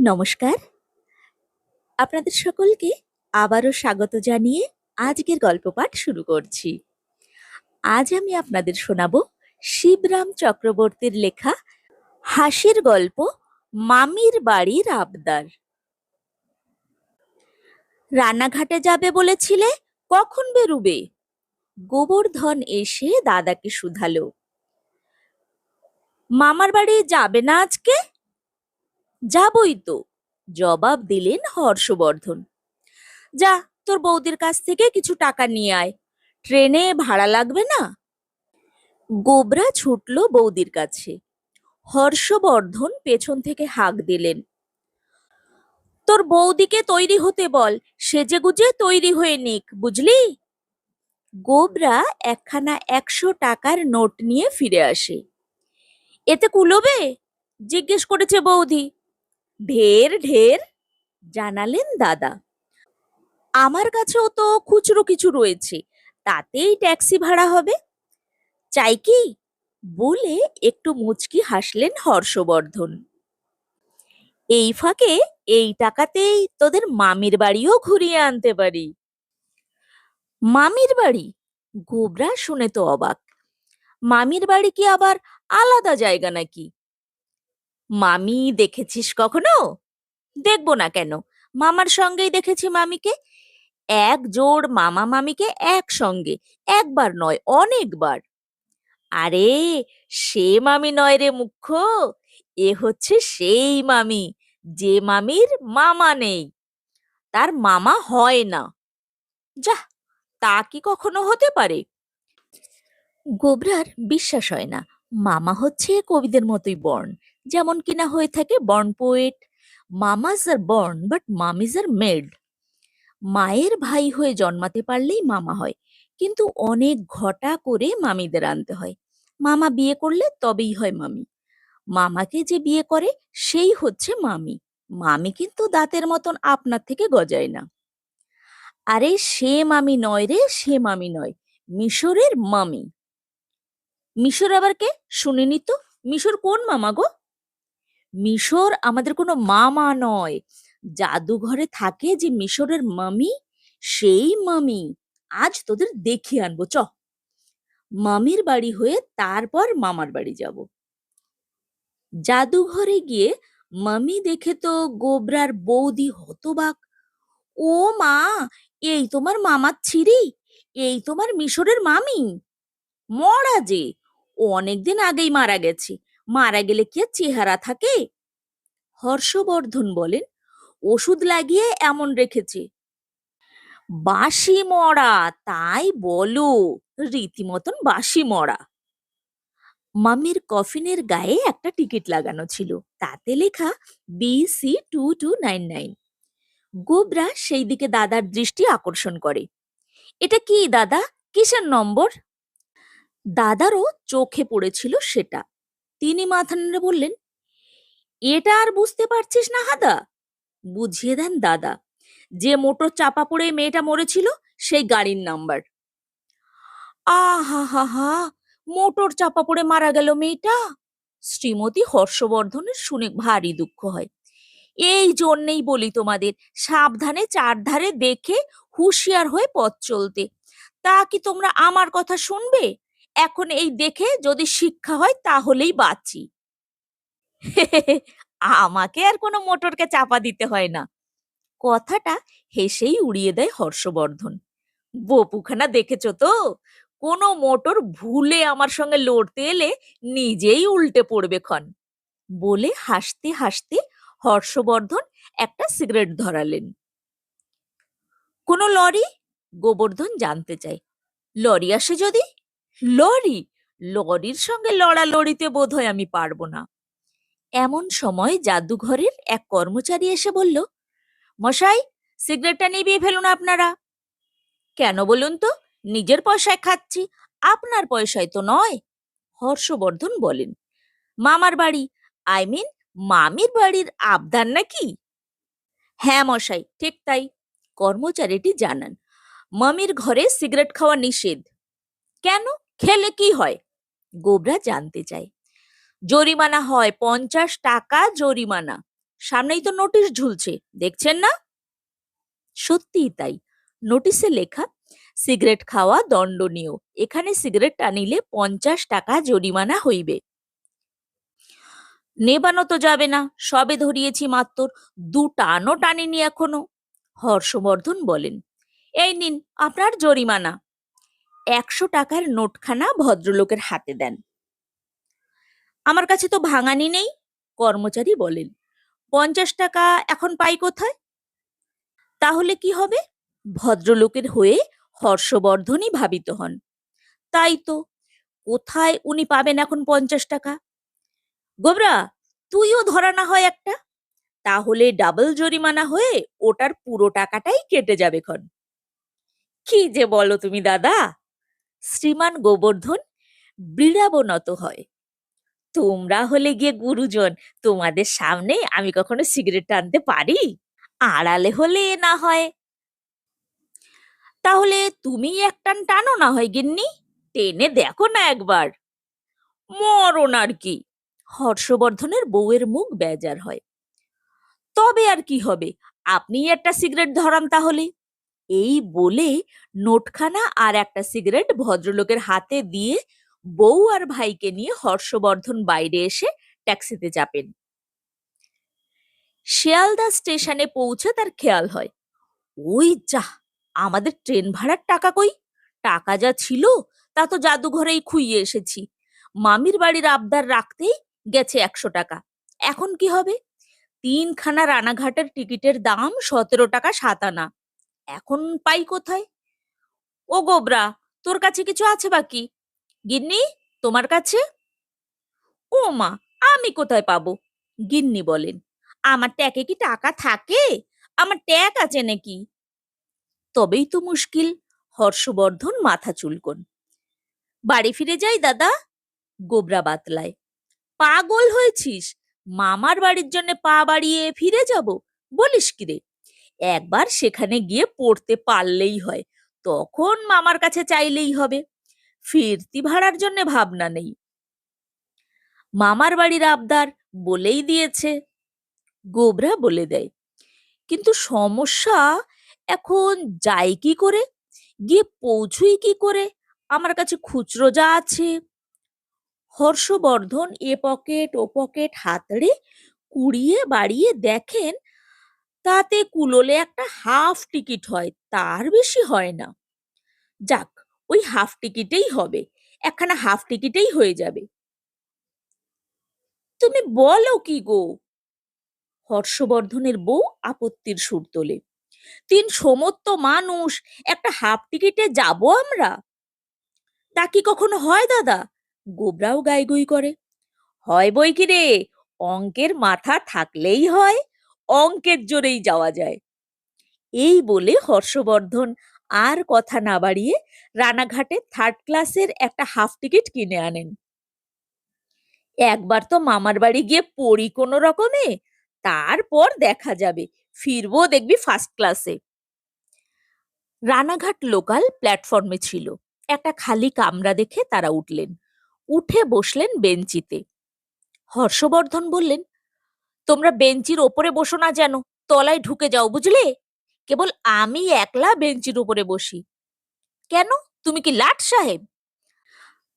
নমস্কার। আপনাদের সকলকে আবারও স্বাগত জানিয়ে আজকের গল্প পাঠ শুরু করছি। আজ আমি আপনাদের শোনাব শিবরাম চক্রবর্তীর লেখা হাসির গল্প মামির বাড়ির আবদার। রান্নাঘাটে যাবে বলেছিলে, কখন বেরুবে? গোবর্ধন এসে দাদাকে শুধালো। মামার বাড়ি যাবে না আজকে? যাবই তো, জবাব দিলেন হর্ষবর্ধন। যা, তোর বৌদির কাছ থেকে কিছু টাকা নিয়ে আয়, ট্রেনে ভাড়া লাগবে না? গোবরা ছুটল বৌদির কাছে। হর্ষবর্ধন পেছন থেকে হাঁক দিলেন, তোর বৌদিকে তৈরি হতে বল সেজে গুজে তৈরি হয়ে নিক, বুঝলি? গোবরা একখানা একশো টাকার নোট নিয়ে ফিরে আসে। এতে কুলোবে? জিজ্ঞেস করেছে বৌদি ঢের ঢের জানালেন দাদা। আমার কাছেও তো খুচরো কিছু রয়েছে, তাতেই ট্যাক্সি ভাড়া হবে। চাই কি? বলে একটু মুচকি হাসলেন হর্ষবর্ধন। এই ফাঁকে এই টাকাতেই তোদের মামির বাড়িও ঘুরিয়ে আনতে পারি। মামির বাড়ি? গোবরা শুনে তো অবাক। মামির বাড়ি কি আবার আলাদা জায়গা নাকি? মামি দেখেছিস কখনো? দেখব না কেন। মামার সঙ্গেই দেখেছি মামিকে। এক জোড় মামা মামিকে একসঙ্গে, একবার নয়, অনেকবার। আরে, সে মামি নয় রে মুখ্য। এ হচ্ছে সেই মামি, যে মামির মামা নেই। তার মামা হয় না। যা, তা কি কখনো হতে পারে? গোবরার বিশ্বাস হয় না। মামা হচ্ছে কবিদের মতোই বর্ণ। যেমন কিনা হয়ে থাকে born poet mamas are born but mamis are made মায়ের ভাই হয়ে জন্মাতে পারলেই মামা হয়, কিন্তু অনেক ঘটা করে মামিদের আনতে হয়। মামা বিয়ে করলে তবেই হয় মামি। মামাকে যে বিয়ে করে, সেই হচ্ছে মামি। মামি কিন্তু দাঁতের মতন আপনার থেকে গজায় না। আরে সে মামি নয় রে, সে মামি নয়, মিশরের মামি। মিশর আবার কে? শুনিনি তো, মিশর কোন মামা গো? মিশর আমাদের কোনো মামা নয়। জাদুঘরে থাকে যে মিশরের মামি, সেই মামি। আজ তোদের দেখিয়ে আনব, চ। মামির বাড়ি হয়ে তারপর মামার বাড়ি যাব। জাদুঘরে গিয়ে মামি দেখে তো গোবরার বৌদি হতবাক। ও মা, এই তোমার মামার ছিরি এই তোমার মিশরের মামি? মরা যে অনেকদিন আগেই মারা গেছে। মারা গেলে কি আর চেহারা থাকে? হর্ষবর্ধন বলেন, ওষুধ লাগিয়ে এমন রেখেছে। বাসি মরা, তাই বলো। রীতিমতন বাসি মরা। মামির কফিনের গায়ে একটা টিকিট লাগানো ছিল, তাতে লেখা BC two two nine nine. Gobra সেই দিকে দাদার দৃষ্টি আকর্ষণ করে। এটা কি দাদা? কিসের নম্বর? দাদারও চোখে পড়েছিল সেটা। তিনি মাথা নেড়ে বললেন, এটা আর বুঝতে পারছিস না, হাদা? বুঝিয়ে দেন, দাদা। যে মোটর চাপা পড়ে মেয়েটা মরেছিল, সেই গাড়ির নাম্বার। আহা হা হা মোটর চাপা পড়ে মারা গেল মেয়েটা? শ্রীমতী হর্ষবর্ধনের শুনে ভারী দুঃখ হয়। এই জন্যেই বলি তোমাদের, সাবধানে চারধারে দেখে হুঁশিয়ার হয়ে পথ চলতে। তা কি তোমরা আমার কথা শুনবে? এখন এই দেখে যদি শিক্ষা হয় তাহলেই বাঁচি। আমাকে আর কোনো মোটরকে চাপা দিতে হয় না। কথাটা হেসেই উড়িয়ে দেয় হর্ষবর্ধন। বপুখানা দেখেছ তো? কোনো মোটর ভুলে আমার সঙ্গে লড়তে এলে নিজেই উল্টে পড়বে ক্ষণ। বলে হাসতে হাসতে হর্ষবর্ধন একটা সিগারেট ধরালেন। কোনো লরি? গোবর্ধন জানতে চায়। লরি আসে যদি? লরি? লরির সঙ্গে লড়ালড়িতে বোধ হয় আমি পারব না। এমন সময় জাদুঘরের এক কর্মচারী এসে বলল, মশাই, সিগারেটটা নিভিয়ে ফেলুন আপনারা। কেন বলুন তো? নিজের পয়সায় খাচ্ছি, আপনার পয়সায় তো নয়। হর্ষবর্ধন বলেন, মামার বাড়ি, আই মিন মামির বাড়ির আবদার নাকি? হ্যাঁ মশাই, ঠিক তাই। কর্মচারীটি জানান, মামির ঘরে সিগারেট খাওয়া নিষেধ। কেন? খেলে কি হয়? গোবরা জানতে চায় জরিমানা হয় পঞ্চাশ টাকা জরিমানা। সামনেই তো নোটিশ ঝুলছে, দেখছেন না? সত্যিই তাই। নোটিশে লেখা, সিগারেট খাওয়া দণ্ডনীয়। এখানে সিগারেট টানিলে পঞ্চাশ টাকা জরিমানা হইবে। নেবানো তো যাবে না, সবে ধরিয়েছি মাত্র দু টানও টানিনি এখনও। হর্ষবর্ধন বলেন, এই নিন, আপনার জরিমানা। একশো টাকার নোটখানা ভদ্রলোকের হাতে দেন। আমার কাছে তো ভাঙানি নেই কর্মচারী বলেন। পঞ্চাশ টাকা এখন পাই কোথায়? তাহলে কি হবে? ভদ্রলোকের হয়ে হর্ষবর্ধনই ভাবিত হন। তাই তো, কোথায় উনি পাবেন এখন পঞ্চাশ টাকা? গোবরা, তুইও ধরা না হয় একটা। তাহলে ডাবল জরিমানা হয়ে ওটার পুরো টাকাটাই কেটে যাবে খন। কি যে বলো তুমি দাদা! শ্রীমান গোবর্ধন বিড়াবনত হয়। তোমরা হলে গিয়ে গুরুজন, তোমাদের সামনে আমি কখনো সিগারেট টানতে পারি? আড়ালে হলে না হয়। তাহলে তুমি এক টান টানো না হয় গিন্নি, টেনে দেখো না একবার। মরণ আর কি। হর্ষবর্ধনের বউয়ের মুখ বেজার হয়। তবে আর কি হবে? আপনি একটা সিগারেট ধরান তাহলে। এই বলে নোটখানা আর একটা সিগারেট ভদ্রলোকের হাতে দিয়ে বউ আর ভাইকে নিয়ে হর্ষবর্ধন বাইরে এসে ট্যাক্সিতে চাপেন। শিয়ালদা স্টেশনে পৌঁছে তার খেয়াল হয়। ওই যা, আমাদের ট্রেন ভাড়ার টাকা কই? টাকা যা ছিল, তা তো জাদুঘরেই খুইয়ে এসেছি। মামির বাড়ির আবদার রাখতেই গেছে একশো টাকা। এখন কি হবে? তিনখানা রানাঘাটের টিকিটের দাম সতেরো টাকা সাত আনা। এখন পাই কোথায়? ও গোবরা, তোর কাছে কিছু আছে বাকি? গিন্নি, তোমার কাছে? ও মা, আমি কোথায় পাবো? গিন্নি বলেন, আমার ট্যাকে কি টাকা থাকে? আমার ট্যাক আছে নাকি? তবেই তো মুশকিল, হর্ষবর্ধন মাথা চুলকন। বাড়ি ফিরে যাই দাদা? গোবরা বাতলায়, পাগল হয়েছিস? মামার বাড়ির জন্য পা বাড়িয়ে ফিরে যাব? বলিস কি রে একবার সেখানে গিয়ে পড়তে পারলেই হয়। তখন মামার কাছে চাইলেই হবে। ফিরতি ভাড়ার জন্য ভাবনা নেই। মামার বাড়ির আবদার বলেই দিয়েছে। গোবরা বলে দেয়, কিন্তু সমস্যা, এখন যাই কি করে? গিয়ে পৌঁছুই কি করে? আমার কাছে খুচরো যা আছে। হর্ষবর্ধন এ পকেট ও পকেট হাতড়ে কুড়িয়ে বাড়িয়ে দেখেন তাতে কুলোলে একটা হাফ টিকিট হয়, তার বেশি হয় না। যাক, ওই হাফ টিকিটেই হবে, একখানা হাফ টিকিটেই হয়ে যাবে। তুমি বলো কি গো? হর্ষবর্ধনের বউ আপত্তির সুর তোলে। তিন সমত্ত মানুষ, একটা হাফ টিকিটে যাব আমরা? তা কি কখনো হয় দাদা? গোবরাও গাইগুই করে। হয় বই কি রে? অঙ্কের মাথা থাকলেই হয়। অঙ্কের জোরেই যাওয়া যায়। এই বলে হর্ষবর্ধন আর কথা না বাড়িয়ে রানাঘাটে থার্ড ক্লাসের একটা হাফ টিকিট কিনে আনেন। একবার তো মামার বাড়ি গিয়ে পড়ি কোনো রকমে, তারপর দেখা যাবে, ফিরবো দেখবি ফার্স্ট ক্লাসে রানাঘাট লোকাল প্ল্যাটফর্মে ছিল। একটা খালি কামরা দেখে তারা উঠলেন। উঠে বসলেন বেঞ্চিতে। হর্ষবর্ধন বললেন তোমরা বেঞ্চির ওপরে বসো না যেন, তলায় ঢুকে যাও, বুঝলে? কেবল আমি একলা বেঞ্চির উপরে বসি। কেন? তুমি কি লাট সাহেব?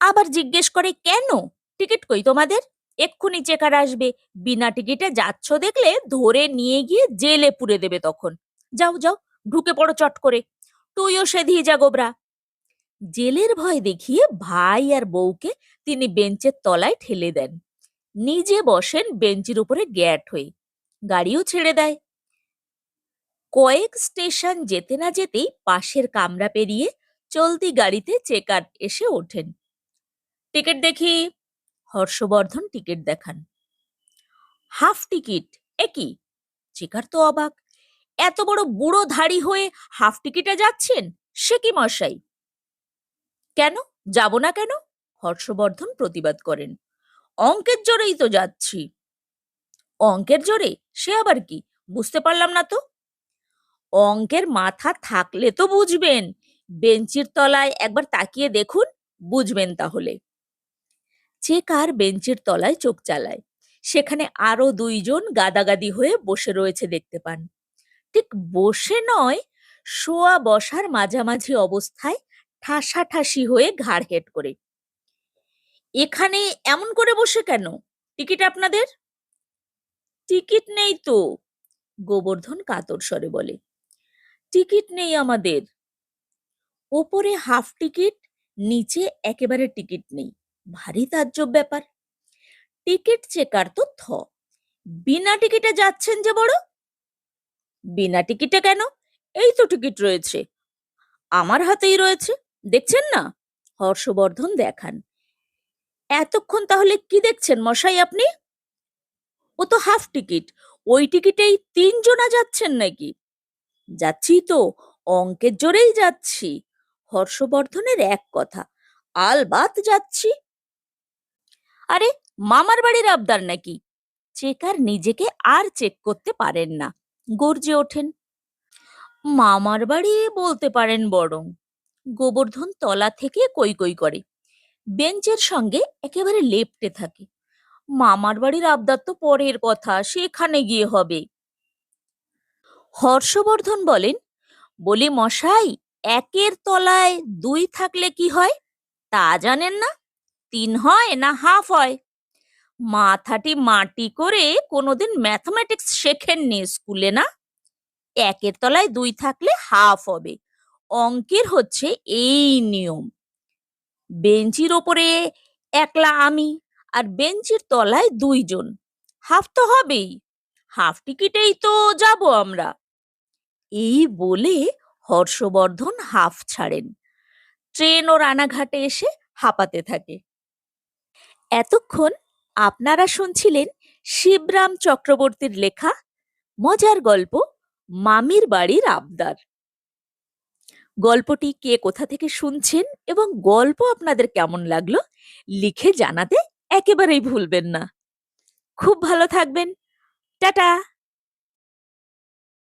আবার জিজ্ঞেস করে কেন? টিকিট কই তোমাদের? এক্ষুনি চেকার আসবে। বিনা টিকিটে যাচ্ছ দেখলে ধরে নিয়ে গিয়ে জেলে পুরে দেবে তখন। যাও যাও, ঢুকে পড়ো চট করে। তুইও সেধিয়ে যা গোবরা। জেলের ভয় দেখিয়ে ভাই আর বউকে তিনি বেঞ্চের তলায় ঠেলে দেন। নিজে বসেন বেঞ্চের উপরে গ্যাট হয়ে। গাড়িও ছেড়ে দেয়। কয়েক স্টেশন যেতে না যেতেই পাশের কামরা পেরিয়ে চলতি গাড়িতে চেকার এসে ওঠেন। টিকিট দেখি, হর্ষবর্ধন টিকিট দেখান। হাফ টিকিট, একই। চেকার তো অবাক। এত বড় বুড়ো ধাড়ি হয়ে হাফ টিকিটে যাচ্ছেন? সে কি মশাই? কেন? যাব না কেন? হর্ষবর্ধন প্রতিবাদ করেন। অঙ্কের জোরেই তো যাচ্ছি। অঙ্কের জোরে? সে আবার কি? বুঝতে পারলাম না তো? অঙ্কের মাথা থাকলে তো বুঝবেন। বেঞ্চির তলায় একবার তাকিয়ে দেখুন, বুঝবেন তাহলে। চেকার বেঞ্চের তলায় চোখ চালায়? সেখানে আরও দুইজন গাদাগাদি হয়ে বসে রয়েছে দেখতে পান। ঠিক বসে নয়, শোয়া বসার মাঝামাঝি অবস্থায় ঠাসাঠাসি হয়ে ঘাড় হেট করে। এখানে এমন করে বসে কেন? টিকিট আপনাদের? টিকিট নেই তো, গোবর্ধন কাতর স্বরে বলে। টিকিট নেই আমাদের। ওপরে হাফ টিকিট, নিচে একেবারে টিকিট নেই। ভারী তাজ্জব ব্যাপার। টিকিট চেকার তো থ। বিনা টিকিটে যাচ্ছেন যে বড়? বিনা টিকিটে কেন? এই তো টিকিট রয়েছে। আমার হাতেই রয়েছে। দেখছেন না? হর্ষবর্ধন দেখান। এতক্ষণ তাহলে কি দেখছেন মশাই আপনি? ও তো হাফ টিকিট। ওই টিকিটেই তিনজনা যাচ্ছেন নাকি? যাচ্ছি তো, অঙ্কের জোরেই যাচ্ছি। হর্ষবর্ধনের এক কথা, আলবাত যাচ্ছি। আরে, মামার বাড়ির আবদার নাকি? চেকার নিজেকে আর চেক করতে পারেন না। গর্জে ওঠেন। মামার বাড়ি বলতে পারেন বরং। গোবর্ধন তলা থেকে কই কই করে। বেঞ্চের সঙ্গে একেবারে লেপ্টে থাকে। মামার বাড়ির আবদার তো পরের কথা, সেখানে গিয়ে হবে। হর্ষবর্ধন বলেন, বলি মশাই, একের তলায় দুই থাকলে কি হয়? তা জানেন না? তিন হয় না হাফ হয়? মাথাটি মাটি করে কোনোদিন ম্যাথমেটিক্স শেখেননি স্কুলে না? একের তলায় দুই থাকলে হাফ হবে। অঙ্কের হচ্ছে এই নিয়ম। বেঞ্চির ওপরে একলা আমি আর বেঞ্চির তলায় দুইজন। হাফ তো হবেই, হাফ টিকিটেই তো যাব আমরা। এই বলে হর্ষবর্ধন হাফ ছাড়েন। ট্রেন ও রানাঘাটে এসে হাঁপাতে থাকে। এতক্ষণ আপনারা শুনছিলেন শিবরাম চক্রবর্তীর লেখা, মজার গল্প, মামির বাড়ির আবদার। গল্পটি কে কোথা থেকে শুনছেন এবং গল্প আপনাদের কেমন লাগল, লিখে জানাতে একেবারেই ভুলবেন না। খুব ভালো থাকবেন। টাটা!